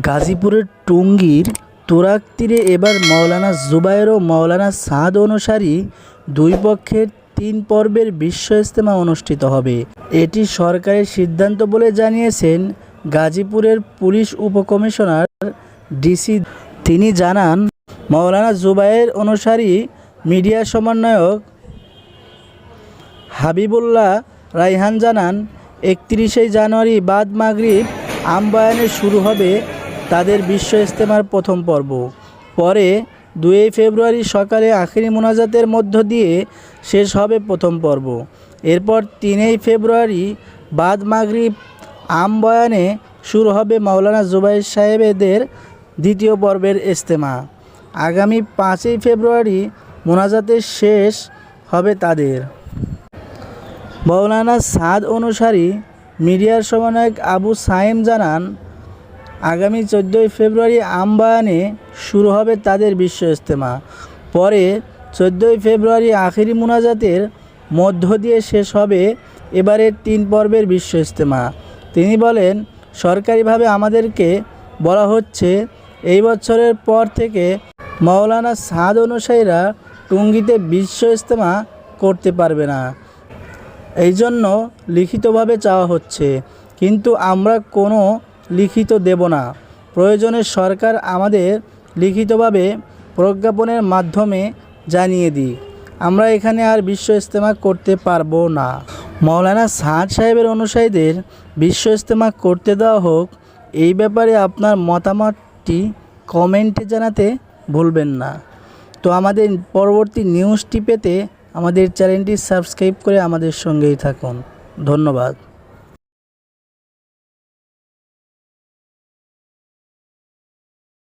গাজীপুরের টুঙ্গীর তুরাগ তীরে এবার মাওলানা জুবায়ের ও মাওলানা সাদ অনুসারী দুই পক্ষের তিন পর্বের বিশ্ব ইজতেমা অনুষ্ঠিত হবে। এটি সরকারের সিদ্ধান্ত বলে জানিয়েছেন গাজীপুরের পুলিশ উপকমিশনার ডিসি। তিনি জানান, মাওলানা জুবায়ের অনুসারী মিডিয়া সমন্বয়ক হাবিবুল্লাহ রাইহান জানান, একত্রিশে জানুয়ারি বাদ মাগরিব আমবায়ানে শুরু হবে তাদের বিশ্ব ইজতেমার প্রথম পর্ব। পরে দুই ফেব্রুয়ারি সকালে আখেরি মোনাজাতের মধ্য দিয়ে শেষ হবে প্রথম পর্ব। এরপর তিনই ফেব্রুয়ারি বাদ মাগরিব আমবয়ানে শুরু হবে মাওলানা জুবাইর সাহেবেদের দ্বিতীয় পর্বের ইজতেমা। আগামী পাঁচই ফেব্রুয়ারি মোনাজাতের শেষ হবে তাদের। মৌলানা সাদ অনুসারী মিডিয়ার সমন্বয়ক আবু সাইম জানান আগামী চোদ্দোই ফেব্রুয়ারি আমবায়ানে শুরু হবে তাদের বিশ্ব ইজতেমা। পরে চোদ্দোই ফেব্রুয়ারি আখেরি মুনাজাতের মধ্য দিয়ে শেষ হবে এবারের তিন পর্বের বিশ্ব ইজতেমা। তিনি বলেন, সরকারিভাবে আমাদেরকে বলা হচ্ছে, এই বছরের পর থেকে মৌলানা সাদ অনুসারীরা টুঙ্গিতে বিশ্ব ইজতেমা করতে পারবে না। এই জন্য লিখিতভাবে চাওয়া হচ্ছে, কিন্তু আমরা কোনো লিখিত দেব না। প্রয়োজনে সরকার আমাদের লিখিতভাবে প্রজ্ঞাপনের মাধ্যমে জানিয়ে দিই আমরা এখানে আর বিশ্ব ইজতেমা করতে পারব না। মৌলানা সাদ সাহেবের অনুসারীদের বিশ্ব ইজতেমা করতে দেওয়া হোক, এই ব্যাপারে আপনার মতামতটি কমেন্টে জানাতে ভুলবেন না। তো আমাদের পরবর্তী নিউজটি পেতে আমাদের চ্যানেলটি সাবস্ক্রাইব করে আমাদের সঙ্গেই থাকুন। ধন্যবাদ।